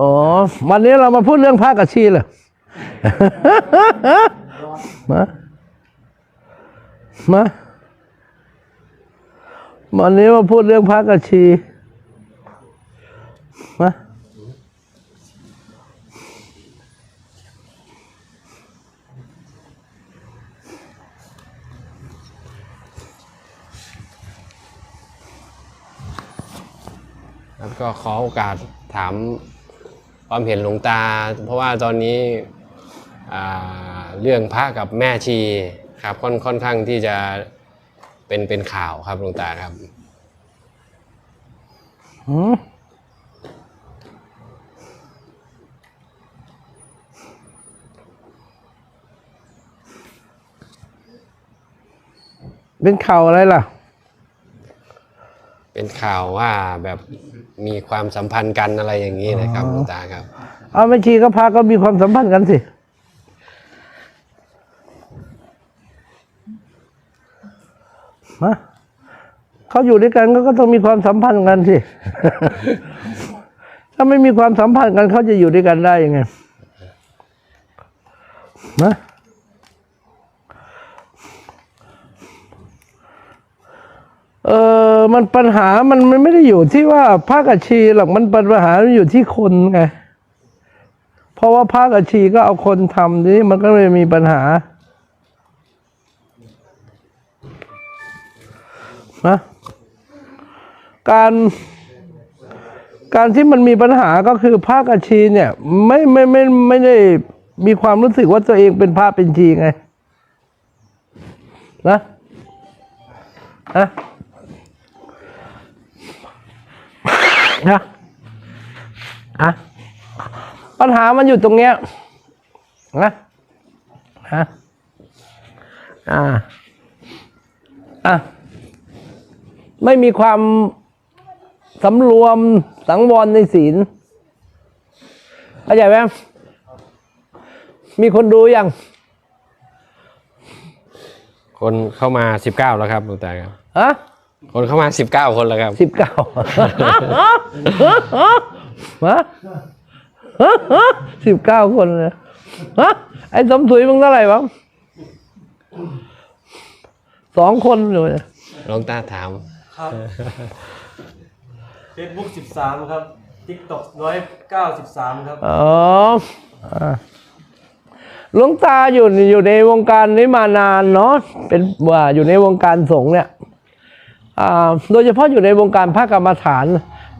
อ๋อ วันนี้เรามาพูดเรื่องพระกับชีเหรอมามาวันนี้มาพูดเรื่องพระกับชีมาแล้วก็ขอโอกาสถาม ความเห็นหลวงตา เพราะว่าตอนนี้เรื่องพระกับแม่ชีครับค่อนค่อนข้างที่จะเป็นเป็นข่าวครับหลวงตาครับเป็นข่าวอะไรล่ะ ข่าวว่าแบบมีความสัมพันธ์กันอะไรอย่างนี้นะครับหลวงตาครับ เอาแม่ชีก็พาก็มีความสัมพันธ์กันสิ มาเขาอยู่ด้วยกันก็ก็ต้องมีความสัมพันธ์กันสิ ถ้าไม่มีความสัมพันธ์กันเขาจะอยู่ด้วยกันได้ยังไงนะ เออมันปัญหามันมันไม่ได้อยู่ที่ว่าภาคกับชีหรอกมันปัญหามันอยู่ที่คนไงเพราะว่าภาคกับชีก็เอาคนทำนี่มันก็เลยมีปัญหานะการการที่มันมีปัญหาก็คือภาคกับชีเนี่ย ไม่ไม่ไม่ไม่ได้มีความรู้สึกว่าตัวเองเป็นพระเป็นชีไงนะนะ นะอะปัญหามันอยู่ตรงเนี้ยนะฮะอ่าอะไม่มีความสำรวมสังวรในศีลเข้าใจไหมมีคนดูยัง คนเข้ามา19แล้วครับหลวงตาครับฮะ คนเข้ามา19คนแล้วครับ สิบเก้าฮะสิบเก้าคนเลยฮะไอ้สมถุยมึงเท่าไหร่วะสองคนเลยหลวงตาถาม ครับ Facebook 13ครับ TikTok 193ครับ อ๋ออ่าหลวงตาอยู่อยู่ในวงการนี้มานานเนาะเป็นว่าอยู่ในวงการสงฆ์เนี่ยอ่า โดยเฉพาะอยู่ในวงการพระกรรมฐาน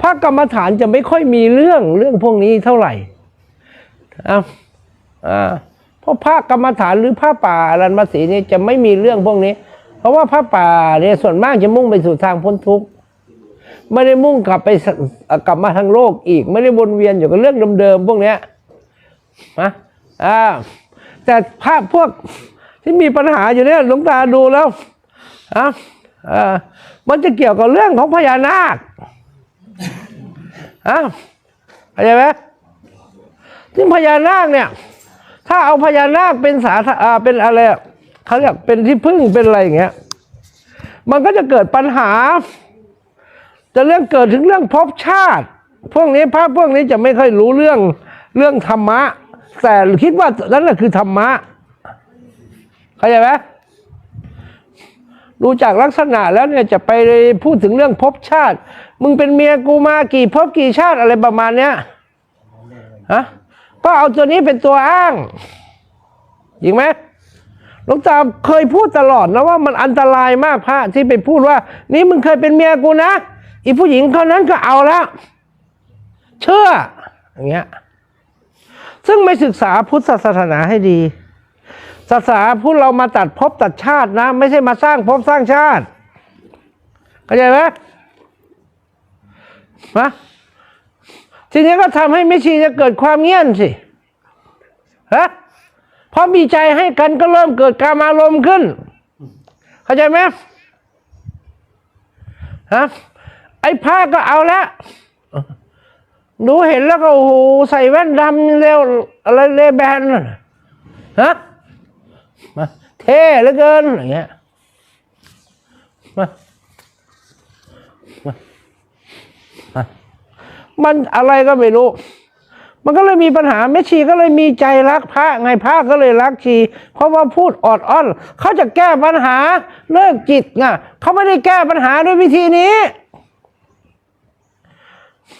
พระกรรมฐานจะไม่ค่อยมีเรื่องเรื่องพวกนี้เท่าไหร่เพราะพระกรรมฐานหรือพระป่าอรันมสีนี่จะไม่มีเรื่องพวกนี้ เพราะว่าพระป่าเนี่ยส่วนมากจะมุ่งไปสู่ทางพ้นทุกข์ไม่ได้มุ่งกลับไปกลับมาทางโลกอีก ไม่ได้วนเวียนอยู่กับเรื่องเดิมๆพวกเนี้ยนะอ่าแต่ภาพพวกที่มีปัญหาอยู่เนี่ยหลวงตาดูแล้วอะ อ่ามันจะเกี่ยวกับเรื่องของพญานาคอะเข้าใจไหมที่พญานาคเนี่ย ถ้าเอาพญานาคเป็นสาอ่าเป็นอะไรอะเขาเรียกเป็นที่พึ่งเป็นอะไรอย่างเงี้ย มันก็จะเกิดปัญหา จะเรื่องเกิดถึงเรื่องภพชาติ พวกนี้พระพวกนี้จะไม่ค่อยรู้เรื่องเรื่องธรรมะ แต่คิดว่านั่นแหละคือธรรมะเข้าใจไหม ดูจากลักษณะแล้วเนี่ยจะไปพูดถึงเรื่องภพชาติ มึงเป็นเมียกูมากี่ภพกี่ชาติอะไรประมาณเนี้ยฮะก็เอาตัวนี้เป็นตัวอ้างจริงไหมหลวงตาเคยพูดตลอดนะว่ามันอันตรายมากพระที่ไปพูดว่า นี่มึงเคยเป็นเมียกูนะอีผู้หญิงคนนั้นก็เอาแล้วเชื่ออย่างเงี้ยซึ่งไม่ศึกษาพุทธศาสนาให้ดี ศาสนาพุทธเรามาตัดภพตัดชาตินะ ไม่ใช่มาสร้างภพสร้างชาติเข้าใจไหมฮะทีนี้ก็ทำให้ไม่ชีจะเกิดความเงียนสิฮะพอมีใจให้กันก็เริ่มเกิดการอารมณ์ขึ้น เข้าใจไหมฮะไอ้ผ้าก็เอาละดูเห็นแล้วก็โอ้โหใส่แว่นดำเร็วอะไรเลแบนน่ะฮะ เท่เหลือเกินอย่างเงี้ยมามามามันอะไรก็ไม่รู้ มันก็เลยมีปัญหาแม่ชีก็เลยมีใจรักพระไงพระก็เลยรักชี เพราะว่าพูดออดอ้อนเขาจะแก้ปัญหาเลิกจิตไงเขาไม่ได้แก้ปัญหาด้วยวิธีนี้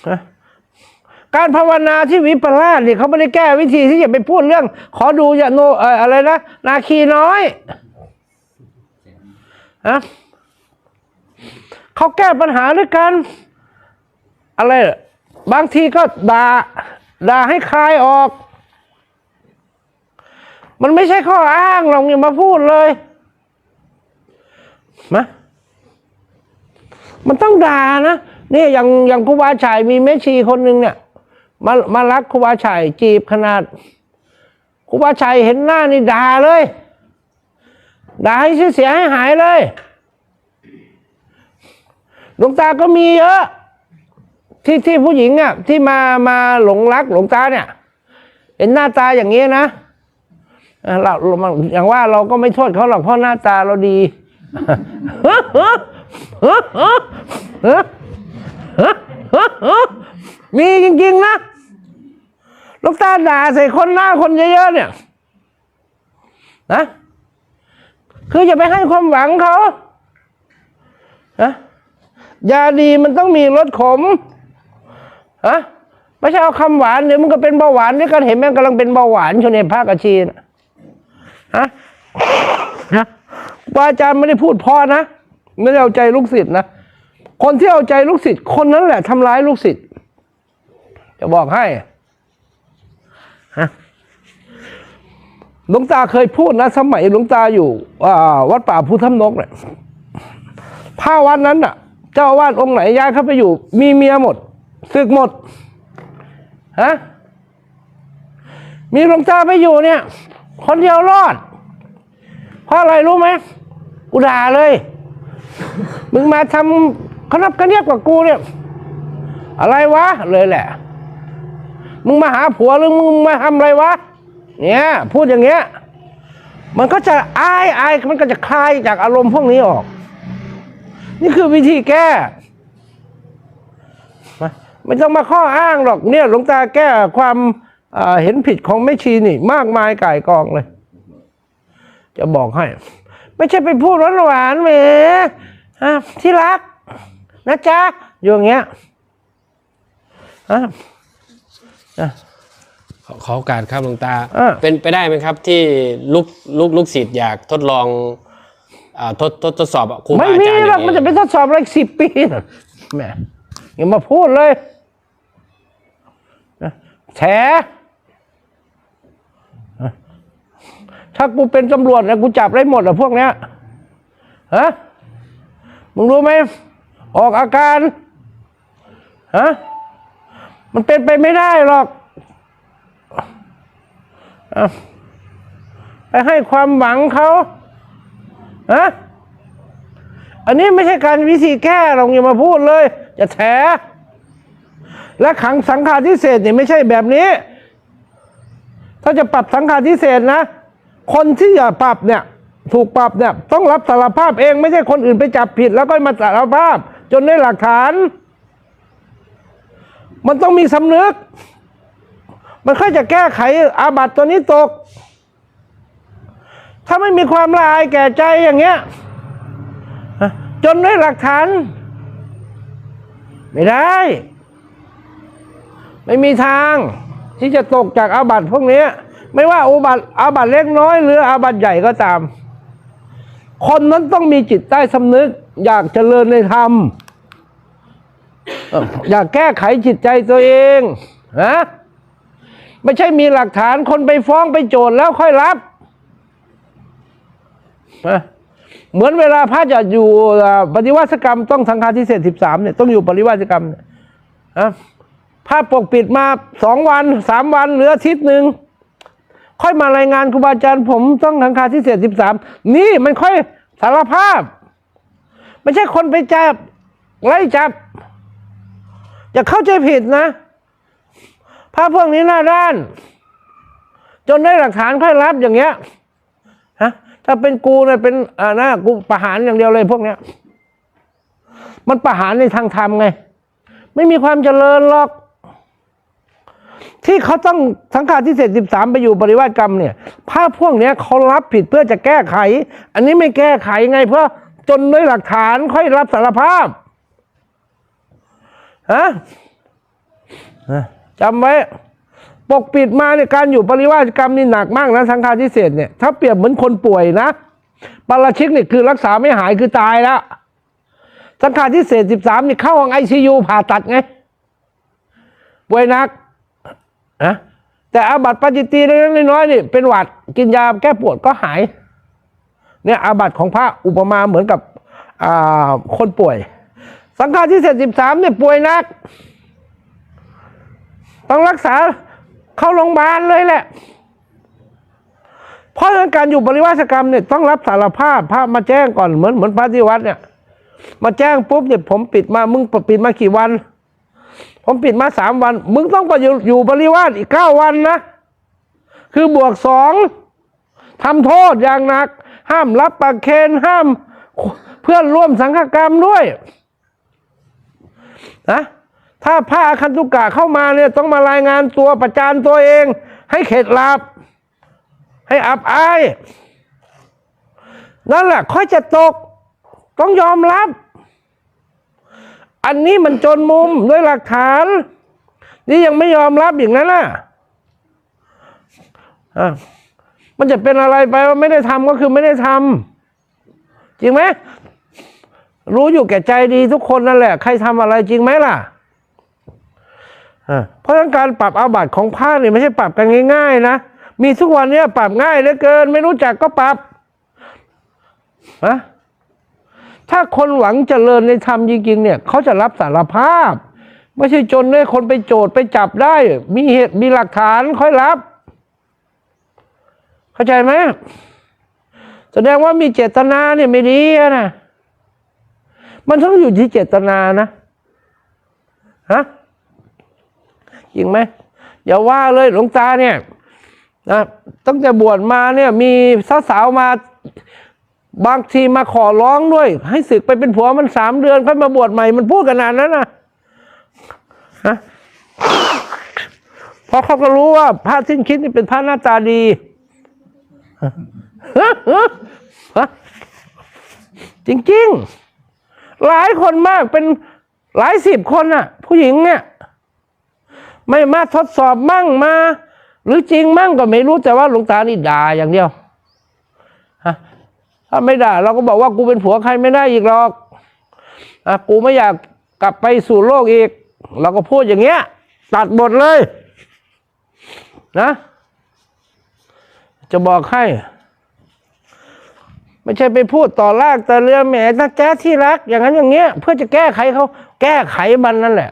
นะ การภาวนาที่วิปลาสเนี่ยเขาไม่ได้แก้วิธีที่จะไปพูดเรื่อง ขอดูอย่าโนเอ่ออะไรนะนาคีน้อยฮะเขาแก้ปัญหาด้วยกัน อะไร บางทีก็ด่าด่าให้คลายออก มันไม่ใช่ข้ออ้างหรอกอย่ามาพูดเลยนะมันต้องด่านะนี่อย่างอย่างครูบาชัยมีแม่ชีคนหนึ่งเนี่ย มามารักครูบาชัยจีบขนาดครูบาชัยเห็นหน้านี่ด่าเลยด่าให้เสียหายหายเลยหลวงตาก็มีเยอะ ที่ที่ผู้หญิงอะ ที่มามาหลงรักหลวงตาเนี่ย เห็นหน้าตาอย่างนี้นะเราเราอย่างว่าเราก็ไม่โทษเขาหรอกเพราะหน้าตาเราดี มีจริงๆนะลูกตาด่าใส่คนหน้าคนเยอะๆเนี่ย นะ คืออย่าไปให้ความหวังเขานะยาดีมันต้องมีรสขมฮะไม่ใช่เอาคำหวานเดี๋ยวมันก็เป็นเบาหวานด้วยกันเห็นไหมกำลังเป็นเบาหวานชนในภาคอาชีนฮะนะครูอาจารย์ไม่ได้พูดพอนะ ไม่ได้เอาใจลูกศิษย์นะ คนที่เอาใจลูกศิษย์คนนั้นแหละทำร้ายลูกศิษย์ จะบอกให้ฮะหลวงตาเคยพูดนะ สมัยหลวงตาอยู่วัดป่าภูถ้ำนกเนี่ยผ้าวัดนั้นน่ะ เจ้าวาดองค์ไหนย้ายเข้าไปอยู่ มีเมียหมดศึกหมดฮะมีหลวงตาไปอยู่เนี่ย คนเดียวรอด เพราะอะไรรู้ไหมกูด่าเลย มึงมาทำขนับกระเนียบกับกูเนี่ย อะไรวะ เลยแหละ มึงมาหาผัวหรือมึงมาทำอะไรวะ เนี่ย พูดอย่างเงี้ย มันก็จะอายอายมันก็จะคลายจากอารมณ์พวกนี้ออก นี่คือวิธีแก้ไม่ต้องมาข้ออ้างหรอกเนี่ยหลวงตาแก้ความอ่าเห็นผิดของแม่ชีนี่ มากมายก่ายกองเลย จะบอกให้ ไม่ใช่ไปพูดร้อนหวานๆแหมอะที่รัก นะจ๊ะ อยู่อย่างเงี้ย อะ ขอขอโอกาสครับหลวงตา อ่า เป็นไปได้ไหมครับที่ลูกลูกลูกศิษย์อยากทดลองอ่าทดทดทดสอบครูบาไม่อามีจารย์อหรย่าอกงมันจะนี้ไปทดสอบอะไรสิบปีน่ะแหมอย่ามาพูดเลยนะแฉนะถ้ากูเป็นตำรวจนะกูจับได้หมดอะพวกเนี้ยฮะมึงรู้ไหมออกอาการฮะ มันเป็นไปไม่ได้หรอกอไปให้ความหวังเขาฮะอันนี้ไม่ใช่การวิธีแก้เราอย่ามาพูดเลยจะแถ และขังสังฆารทิเศษเนี่ยไม่ใช่แบบนี้ ถ้าจะปรับสังฆารทิเศษนะ คนที่อย่าปรับเนี่ย ถูกปรับเนี่ย ต้องรับสารภาพเองไม่ใช่คนอื่นไปจับผิด แล้วก็มาสารภาพ จนได้หลักฐาน มันต้องมีสำนึก มันค่อยจะแก้ไขอาบัติตัวนี้ตก ถ้าไม่มีความละอายแก่ใจอย่างเงี้ยจนได้หลักฐาน ไม่ได้ ไม่มีทางที่จะตกจากอาบัติพวกนี้ไม่ว่าอุบัติอาบัติเล็กน้อย หรืออาบัติใหญ่ก็ตาม คนนั้นต้องมีจิตใต้สำนึก อยากเจริญในธรรม อยากแก้ไขจิตใจตัวเองนะไม่ใช่มีหลักฐานคนไปฟ้องไปโจทย์แล้วค่อยรับนะเหมือนเวลาพระจะอยู่ปฏิวัติกรรมต้องสังฆาทิเศษสิบสามเนี่ยต้องอยู่ปฏิวัติกรรมเนี่ยนะปกปิดมาสองวันสามวันเหลืออาทิตย์หนึ่งค่อยมารายงานครูบาอาจารย์ผมต้องสังฆาทิเศษสิบสามนี่มันค่อยสารภาพ ไม่ใช่คนไปจับไล่จับ อย่าเข้าใจผิดนะพระพวกนี้หน้าด้าน จนได้หลักฐานค่อยรับอย่างเงี้ยฮะถ้าเป็นกูเนี่ยเป็นอ่านะกูประหารอย่างเดียวเลยพวกเนี้ย มันประหารในทางธรรมไง ไม่มีความเจริญหรอกที่เขาต้องสังฆาทิเศษสิบสามไปอยู่ปริวาสกรรมเนี่ยพระพวกเนี้ยเขารับผิดเพื่อจะแก้ไข อันนี้ไม่แก้ไขไง เพื่อจนด้วยหลักฐานค่อยรับสารภาพ ฮะจำไว้ ปกปิดมาเนี่ยการอยู่ปริวาสกรรมนี่หนักมากนะสังฆาทิเศษเนี่ยถ้าเปรียบเหมือนคนป่วยนะปราชิกเนี่ยคือรักษาไม่หายคือตายแล้วสังขารที่เศษสิบสามนี่เข้าห้องไอซียูผ่าตัดไงป่วยหนักนะแต่อาบัติปาจิตีเล็กน้อยนี่เป็นหวัดกินยาแก้ปวดก็หาย เนี่ยอาบัติของพระอุปมาเหมือนกับคนป่วย สังขาที่เศษสิบสามเนี่ยป่วยหนัก ต้องรักษาเข้าโรงพยาบาลเลยแหละ เพราะการอยู่บริวาสกรรมเนี่ยต้องรับสารภาพพระมาแจ้งก่อนเหมือนเหมือนพระที่วัดเนี่ย มาแจ้งปุ๊บเนี่ยผมปิดมามึงปิดมากี่วัน ผมปิดมาสามวัน มึงต้องไปอยู่อยู่บริวารอีกเก้าวันนะ คือบวกสองทำโทษอย่างหนัก ห้ามรับประเคนห้ามเพื่อนร่วมสังฆกรรมด้วย นะถ้าพระอาคันตุกะเข้ามาเนี่ยต้องมารายงานตัวประจานตัวเอง ให้เข็ดหลาบให้อับอายนั่นแหละค่อยจะตก ต้องยอมรับ อันนี้มันจนมุมด้วยหลักฐาน นี่ยังไม่ยอมรับอย่างนั้นนะ่ะมันจะเป็นอะไรไปว่าไม่ได้ทำก็คือไม่ได้ทำจริงไหม รู้อยู่แก่ใจดีทุกคนนั่นแหละ ใครทำอะไรจริงไหมล่ะะเพราะฉะนั้นการปรับอาบัติของพระเนี่ยไม่ใช่ปรับกันง่าย ๆ นะ มีทุกวันเนี้ยปรับง่ายเหลือเกิน ไม่รู้จักก็ปรับนะถ้าคนหวังเจริญในธรรมจริงๆเนี่ยเขาจะรับสารภาพ ไม่ใช่จนได้คนไปโจทย์ไปจับได้ มีเหตุมีหลักฐานค่อยรับ เข้าใจไหมแสดงว่ามีเจตนาเนี่ยไม่ดีนะ มันต้องอยู่ที่เจตนานะฮะจริงไหมอย่าว่าเลยหลวงตาเนี่ยนะตั้งแต่บวชมาเนี่ย มีสาวๆมาบางทีมาขอร้องด้วย ให้ศึกไปเป็นผัวมันสามเดือนค่อยมาบวชใหม่มันพูดขนาดนั้นนะฮะเพราะเขาก็รู้ว่าพระสิ้นคิดนี่เป็นพระหน้าตาดีฮะฮะจริงๆ หลายคนมากเป็นหลายสิบคนน่ะผู้หญิงเนี่ยไม่มาทดสอบมั่งมา หรือจริงมั่งก็ไม่รู้แต่ว่าหลวงตานี่ด่าอย่างเดียวถ้าไม่ด่าเราก็บอกว่ากูเป็นผัวใครไม่ได้อีกหรอกอะกูไม่อยากกลับไปสู่โลกอีก เราก็พูดอย่างเงี้ย ตัดบทเลย นะ จะบอกให้ ไม่ใช่ไปพูดต่อลากต่อเรือแหมนะแจ๊ที่รัก อย่างนั้นอย่างเงี้ย เพื่อจะแก้ไขเขาแก้ไขมันนั่นแหละ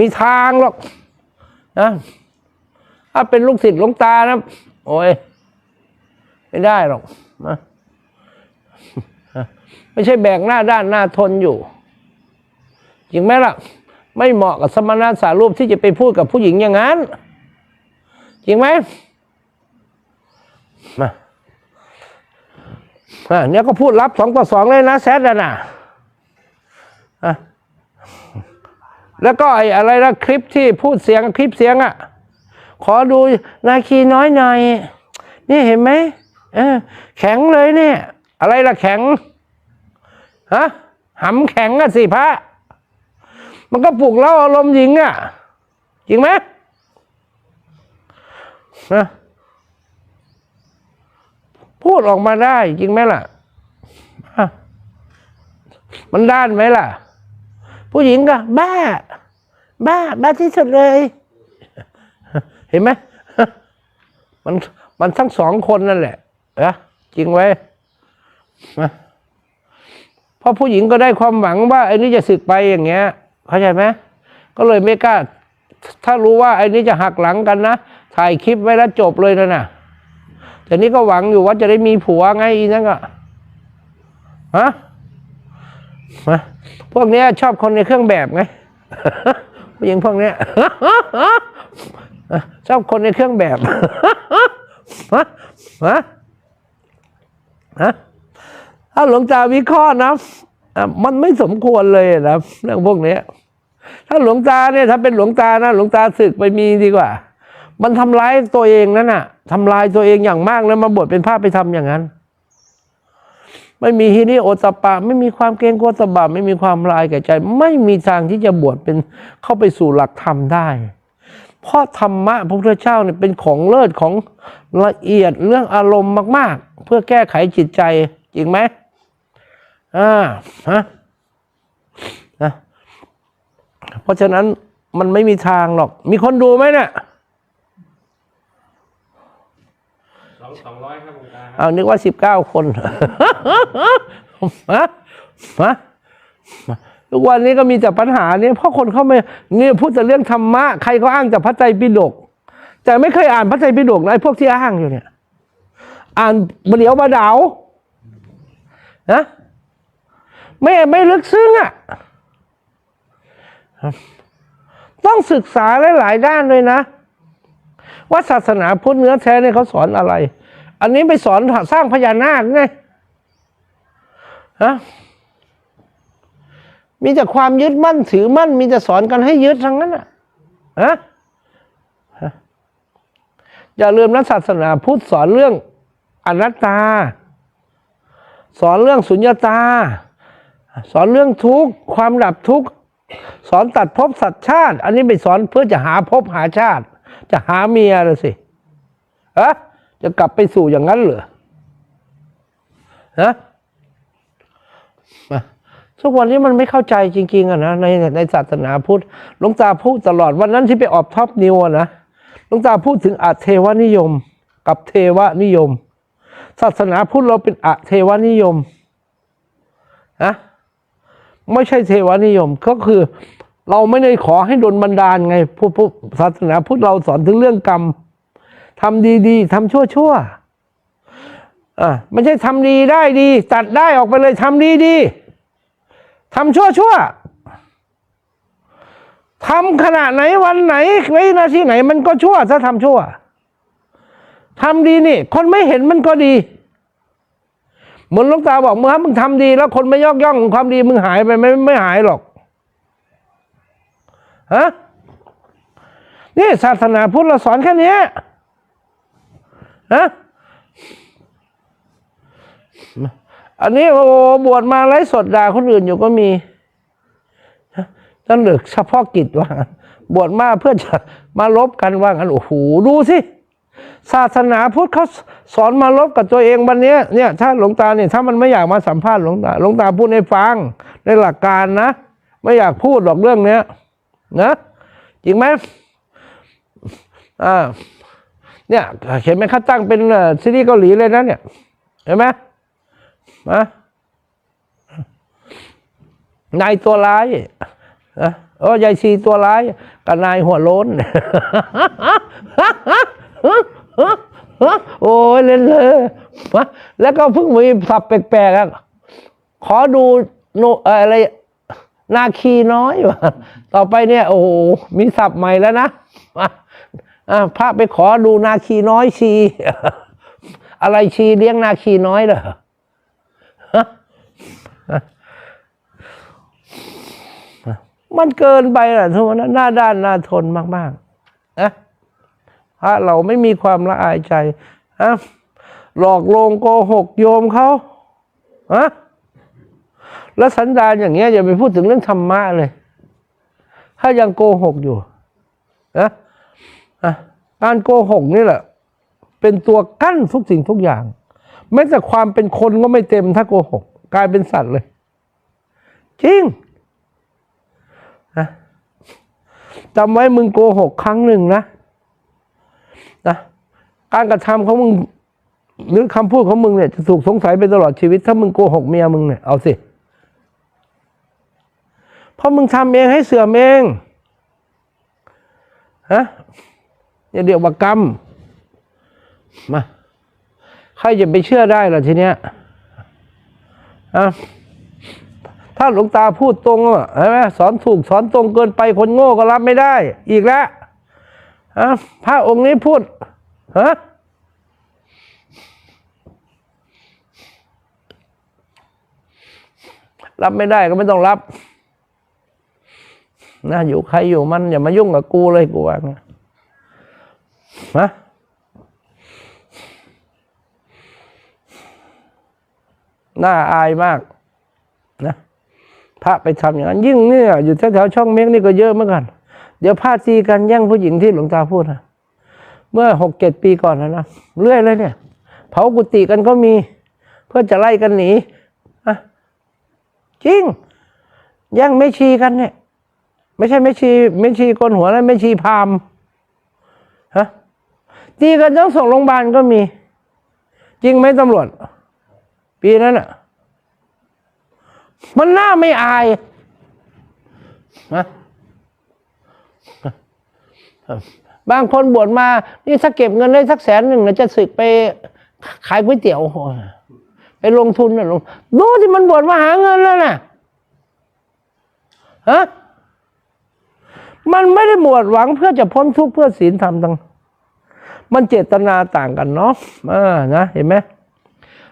มีทางหรอกนะถ้าเป็นลูกศิษย์หลวงตานะโอ้ยไม่ได้หรอกนะไม่ใช่แบกหน้าด้านหน้าทนอยู่จริงไหมล่ะ ไม่เหมาะกับสมณะสารูปที่จะไปพูดกับผู้หญิงอย่างนั้น จริงไหมมา อะเนี่ยก็พูดรับสองต่อสองเลยนะแซดนะอะแล้วก็ไอ้อะไรนะคลิปที่พูดเสียงคลิปเสียงอะ ขอดูนาคีน้อยหน่อย นี่เห็นไหมเออแข็งเลยเนี่ย อะไรล่ะแข็งฮะหำแข็งอะสิพระ มันก็ปลุกเร้าอารมณ์หญิงอะจริงไหมนะ พูดออกมาได้จริงไหมล่ะ มันด้านไหมล่ะ ผู้หญิงก็ บ้า บ้า บ้าที่สุดเลย เห็นไหมมันมันทั้งสองคนนั่นแหละนะจริงไว้เพราะผู้หญิงก็ได้ความหวังว่าไอ้นี่จะสึกไปอย่างเงี้ย เข้าใจไหมก็เลยไม่กล้า ถ้ารู้ว่าไอ้นี่จะหักหลังกันนะ ถ่ายคลิปไว้แล้วจบเลยนะน่ะ แต่นี่ก็หวังอยู่ว่าจะได้มีผัวไงอีนั่นก็ฮะมาพวกเนี้ยชอบคนในเครื่องแบบไงผู้หญิงพวกเนี้ยชอบคนในเครื่องแบบฮะฮะฮะถ้าหลวงตาวิเคราะห์นะอะมันไม่สมควรเลยนะเรื่องพวกเนี้ยถ้าหลวงตาเนี่ยถ้าเป็นหลวงตานะหลวงตาศึกไปมีดีกว่า มันทำร้ายตัวเองนั่นน่ะทำลายตัวเองอย่างมากแล้วมาบวชเป็นพระไปทำอย่างนั้น ไม่มีฮิริโอตปะ ไม่มีความเกรงกลัวตบะไม่มีความลายแก่ใจ ไม่มีทางที่จะบวชเป็นเข้าไปสู่หลักธรรมได้ เพราะธรรมะพระพุทธเจ้าเนี่ยเป็นของเลิศของละเอียดเรื่องอารมณ์มาก ๆ เพื่อแก้ไขจิตใจจริงไหมอ่าฮะนะเพราะฉะนั้นมันไม่มีทางหรอก มีคนดูไหมเนี่ย สองร้อยครับหลวงตาครับเอานึกว่าสิบเก้าคนฮะฮะทุกวันนี้ก็มีแต่ปัญหาเนี่ยเพราะคนเข้ามาเนี่ยพูดแต่เรื่องธรรมะใครก็อ้างแต่พระไตรปิฎกแต่ไม่เคยอ่านพระไตรปิฎกนะไอ้พวกที่อ้างอยู่เนี่ย อ่านเดียวมาดาวนะไม่ไม่ลึกซึ้งอะต้องศึกษาหลาย ๆ ด้านเลยนะ ว่าศาสนาพุทธเนื้อแท้เนี่ยเขาสอนอะไร อันนี้ไปสอนสร้างพญานาคไงฮะมีแต่ความยึดมั่นถือมั่น มีแต่สอนกันให้ยึดทั้งนั้นอะฮะอย่าลืมนะศาสนาพุทธสอนเรื่องอนัตตา สอนเรื่องสุญญตา สอนเรื่องทุกข์ความดับทุกข์สอนตัดภพสัตว์ชาติ อันนี้ไปสอนเพื่อจะหาภพหาชาติ จะหาเมียเลยสิฮะ จะกลับไปสู่อย่างนั้นเหรอฮะมาทุกวันนี้มันไม่เข้าใจจริง ๆอะนะในในศาสนาพุทธหลวงตาพูดตลอดวันนั้นที่ไปออกท็อปนิวอะนะหลวงตาพูดถึงอเทวนิยม กับเทวนิยม ศาสนาพุทธเราเป็นอเทวนิยมนะไม่ใช่เทวนิยมก็คือ เราไม่ได้ขอให้ดลบันดาลไงผู้ผู้ศาสนาพุทธเราสอนถึงเรื่องกรรม ทำดีๆทำชั่วๆอ่าไม่ใช่ทำดีได้ดี ตัดได้ออกไปเลยทำดีๆทำชั่วๆทำขณะไหนวันไหนไว้นาทีไหน มันก็ชั่วถ้าทำชั่วทำดีนี่ คนไม่เห็นมันก็ดีเหมือนหลวงตาบอกเมื่อมึงทำดี แล้วคนไม่ยอกย่องความดีมึงหายไปไหมไม่หายหรอกฮะนี่ศาสนาพุทธเราสอนแค่นี้ ฮะอันนี้โอ้บวชมาไร้สดด่าคนอื่นอยู่ก็มีต้องเหลือเฉพาะกิจว่างบวชมาเพื่อจะมาลบกันว่างันโอ้โหดูสิศาสนาพุทธเขาสอนมาลบกับตัวเองวันเนี้ยเนี่ย ถ้าหลวงตาเนี่ยถ้ามันไม่อยากมาสัมภาษณ์หลวงตาหลวงตาพูดให้ฟังในหลักการนะ ไม่อยากพูดหรอกเรื่องเนี้ยนะจริงไหมอ่า เนี่ยเห็นไหมเขาตั้งเป็นซีรีส์เกาหลีเลยนะเนี่ยเห็นไหมนะนายตัวร้ายนะโอ้ยายชีตัวร้ายกับนายหัวโล้นโอ้ยเล่นเลยแล้วก็เพิ่งมีสับแปลกๆอะขอดูโนอะไรนาคีน้อยว่ะต่อไปเนี่ย โอ้โหมีศัพท์ใหม่แล้วนะ พระไปขอดูนาคีน้อยชี อะไรชีเลี้ยงนาคีน้อยเหรอฮะมันเกินไปแหละทุกวันนั้นหน้าด้านหน้าทนมากๆนะพระเราไม่มีความละอายใจฮะหลอกลวงโกหกโยมเขาฮะแล้วสันดานอย่างเงี้ยอย่าไปพูดถึงเรื่องธรรมะเลย ถ้ายังโกหกอยู่นะ อะการโกหกนี่แหละ เป็นตัวกั้นทุกสิ่งทุกอย่าง แม้แต่ความเป็นคนก็ไม่เต็มถ้าโกหก กลายเป็นสัตว์เลย จริงนะจำไว้มึงโกหกครั้งหนึ่งนะนะการกระทำของมึงหรือคำพูดของมึงเนี่ยจะถูกสงสัยไปตลอดชีวิต ถ้ามึงโกหกเมียมึงเนี่ยเอาสิเพราะมึงทำเองให้เสื่อมเองฮะ อย่าเดี๋ยวว่ากรรมมาใครจะไปเชื่อได้ล่ะทีเนี้ยอะถ้าหลวงตาพูดตรงอะใช่ไหมสอนถูกสอนตรงเกินไปคนโง่ก็รับไม่ได้ อีกแล้วอะพระองค์นี้พูดฮะรับไม่ได้ก็ไม่ต้องรับนะอยู่ใครอยู่มันอย่ามายุ่งกับกูเลยกูว่าไงนะน่าอายมากนะพระไปทำอย่างนั้น ยิ่งเนี่ยอยู่แถวๆช่องเมกนี่ก็เยอะเหมือนกัน เดี๋ยวพาตีกันแย่งผู้หญิงที่หลวงตาพูดนะเมื่อหกเจ็ดปีก่อนนะนะเรื่อยเลยเนี่ย เผากุฏิกันก็มี เพื่อจะไล่กันหนีอะจริงแย่งไม่ชีกันเนี่ย ไม่ใช่ไม่ชีไม่ชีโกนหัวแล้วไม่ชีพามฮะ ตีกันต้องส่งโรงพยาบาลก็มี จริงไหมตำรวจ ปีนั้นอะ มันน่าไม่อายฮะบางคนบวชมา นี่ถ้าเก็บเงินได้สักแสนหนึ่งนะจะสึกไปขายก๋วยเตี๋ยว ไปลงทุนน่ะลงดูที่มันบวชมาหาเงินแล้วน่ะฮะมันไม่ได้บวชหวังเพื่อจะพ้นทุกข์เพื่อศีลธรรมต่าง มันเจตนาต่างกันเนาะอ่านะเห็นไหม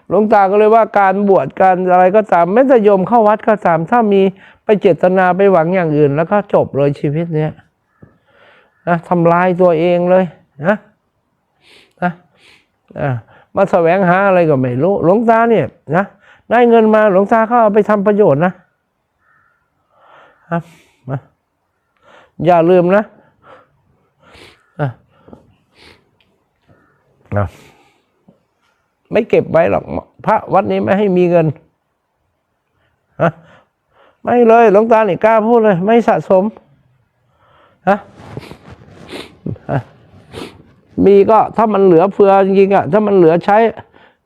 หลวงตาก็เลยว่าการบวชการอะไรก็ตามแม้แต่โยมเข้าวัดก็ตาม ถ้ามีไปเจตนาไปหวังอย่างอื่น แล้วก็จบเลยชีวิตเนี้ยนะทำลายตัวเองเลยนะนะอ่ามาแสวงหาอะไรก็ไม่รู้หลวงตาเนี่ยนะได้เงินมาหลวงตาก็เอาไปทำประโยชน์นะ ครับ อย่าลืมนะ อะไม่เก็บไว้หรอก พระวัดนี้ไม่ให้มีเงินฮะไม่เลยหลวงตานี่กล้าพูดเลย ไม่สะสมฮะมีก็ถ้ามันเหลือเฟือจริงๆอะถ้ามันเหลือใช้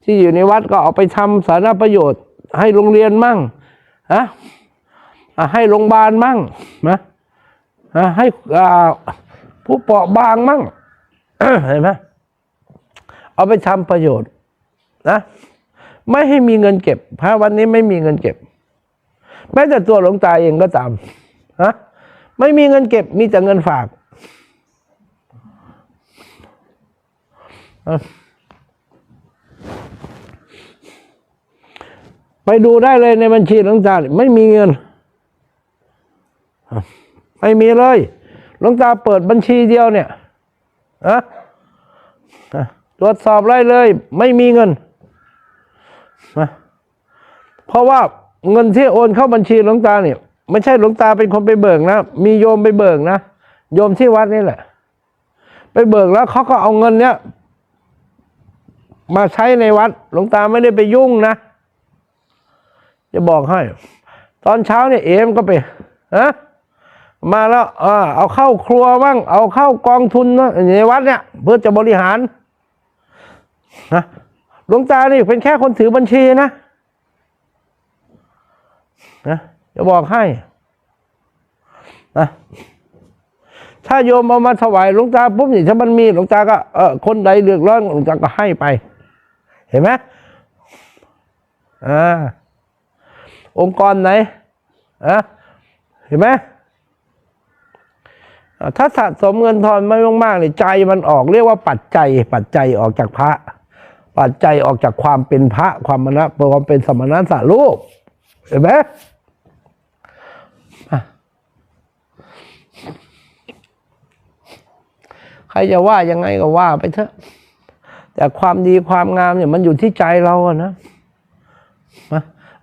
ที่อยู่ในวัดก็เอาไปทำสาธารณประโยชน์ ให้โรงเรียนมั่งฮะให้โรงพยาบาลมั่งนะอะให้ผู้เปราะบางมั่งเห็นไหม เอาไปทำประโยชน์นะไม่ให้มีเงินเก็บพระวันนี้ไม่มีเงินเก็บ แม้แต่ตัวหลวงตาเองก็ตามฮะไม่มีเงินเก็บมีแต่เงินฝากไปดูได้เลยในบัญชีหลวงตาไม่มีเงิน ไม่มีเลยหลวงตาเปิดบัญชีเดียวเนี่ยอะอะ ตรวจสอบได้เลย ไม่มีเงินนะเพราะว่าเงินที่โอนเข้าบัญชีหลวงตาเนี่ย ไม่ใช่หลวงตาเป็นคนไปเบิกนะ มีโยมไปเบิกนะโยมที่วัดนี่แหละ ไปเบิกแล้วเขาก็เอาเงินเนี้ยมาใช้ในวัด หลวงตาไม่ได้ไปยุ่งนะ จะบอกให้ ตอนเช้าเนี่ยเอมก็ไปฮะมาแล้ว เอาเข้าครัวบ้าง เอาเข้ากองทุนนะในวัดเนี่ย เพื่อจะบริหาร นะหลวงตานี่เป็นแค่คนถือบัญชีนะนะจะบอกให้นะถ้าโยมเอามาถวายหลวงตาปุ๊บนี่ถ้ามันมีหลวงตาก็เออคนใดเลือกร้อนหลวงตาก็ให้ไป เห็นไหมอ่าองค์กรไหนอะเห็นไหมถ้าสะสมเงินทอนไม่มากๆเนี่ยใจมันออกเรียกว่าปัจจัย ปัจจัยออกจากพระ ปัจจัยออกจากความเป็นพระความมณะความเป็นสมณะสารูปเห็นไหมใครจะว่ายังไงก็ว่าไปเถอะ แต่ความดีความงามเนี่ยมันอยู่ที่ใจเราอะนะ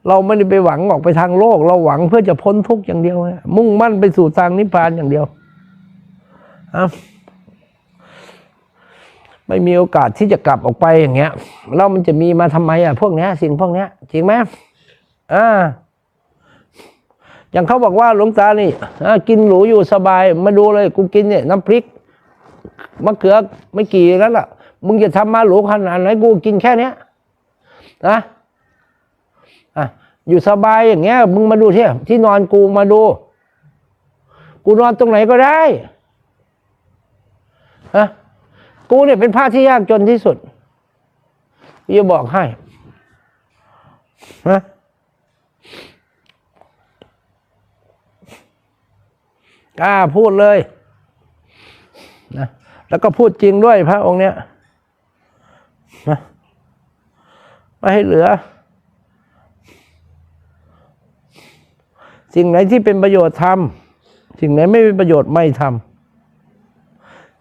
เราไม่ได้ไปหวังออกไปทางโลก เราหวังเพื่อจะพ้นทุกข์อย่างเดียว มุ่งมั่นไปสู่ทางนิพพานอย่างเดียวอะ ไม่มีโอกาสที่จะกลับออกไปอย่างเงี้ยแล้วมันจะมีมาทำไมอะพวกเนี้ยสิ่งพวกเนี้ยจริงไหมอ่าอย่างเขาบอกว่าหลวงตานี่อ่ากินหรูอยู่สบาย มาดูเลยกูกินเนี่ยน้ำพริกมะเขือไม่กี่แล้วล่ะ มึงจะทำมาหรูขนาดไหนกูกินแค่เนี้ยนะอะอยู่สบายอย่างเงี้ย มึงมาดูที่ที่นอนกูมาดู กูนอนตรงไหนก็ได้ฮะ กูเนี่ยเป็นพระที่ยากจนที่สุดจะบอกให้นะกล้าพูดเลยนะแล้วก็พูดจริงด้วยพระองค์เนี้ยนะไม่ให้เหลือ สิ่งไหนที่เป็นประโยชน์ทำสิ่งไหนไม่มีประโยชน์ไม่ทำ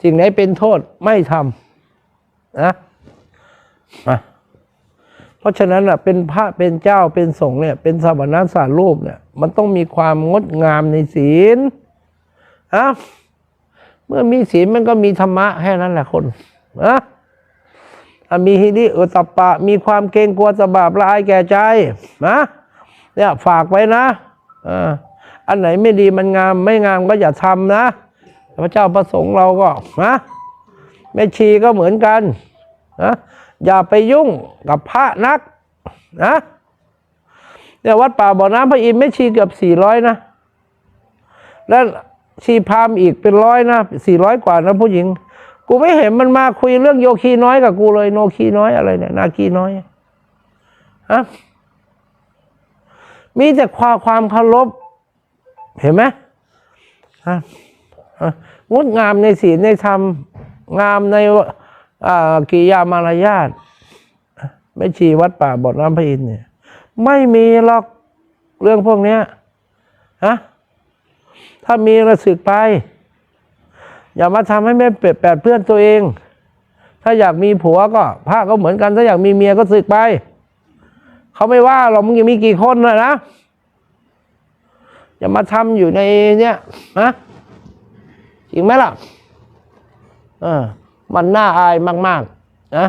สิ่งไหนเป็นโทษไม่ทำนะอะเพราะฉะนั้นอะเป็นพระเป็นเจ้าเป็นสงฆ์เนี่ย เป็นสมณสารูปเนี่ย มันต้องมีความงดงามในศีลอะเมื่อมีศีลมันก็มีธรรมะแค่นั้นแหละคนนะมีฮิริโอตปปะ มีความเกรงกลัวสบาปละอายแก่ใจนะเนี่ยฝากไว้นะอ่าอันไหนไม่ดีมันงามไม่งามก็อย่าทำนะ พระเจ้าประสงค์เราก็นะแม่ชีก็เหมือนกันนะอย่าไปยุ่งกับพระนักนะเนี่ยวัดป่าบ่อน้ำพระอินทร์แม่ชีเกือบสี่ร้อยนะ แล้วชีพามอีกเป็นร้อยนะสี่ร้อยกว่านะผู้หญิง กูไม่เห็นมันมาคุยเรื่องโยคีน้อยกับกูเลยโนคีน้อยอะไรเนี่ยนาคีน้อยฮะมีแต่ความความเคารพเห็นไหมฮะ งดงามในศีลในธรรม งามในกิยามารยาทไม่ชีวัดป่าบทน้ำพระอินเนี่ย ไม่มีหรอกเรื่องพวกเนี้ยฮะถ้ามีระสึกไป อย่ามาทำให้แม่เป็ดแปดเพื่อนตัวเอง ถ้าอยากมีผัวก็พระก็เหมือนกัน ถ้าอยากมีเมียก็สึกไป เขาไม่ว่าหรอกมึงยังมีกี่คนนะนะอย่ามาทำอยู่ในเนี้ยนะ จริงไหมล่ะเออมันน่าอายมาก ๆ นะ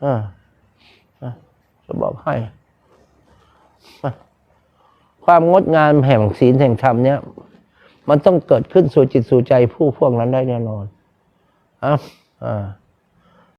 เออจะบอกให้ ความงดงามแห่งศีลแห่งธรรมเนี่ย มันต้องเกิดขึ้นสู่จิตสู่ใจผู้พวกนั้นได้แน่นอนอะอ่า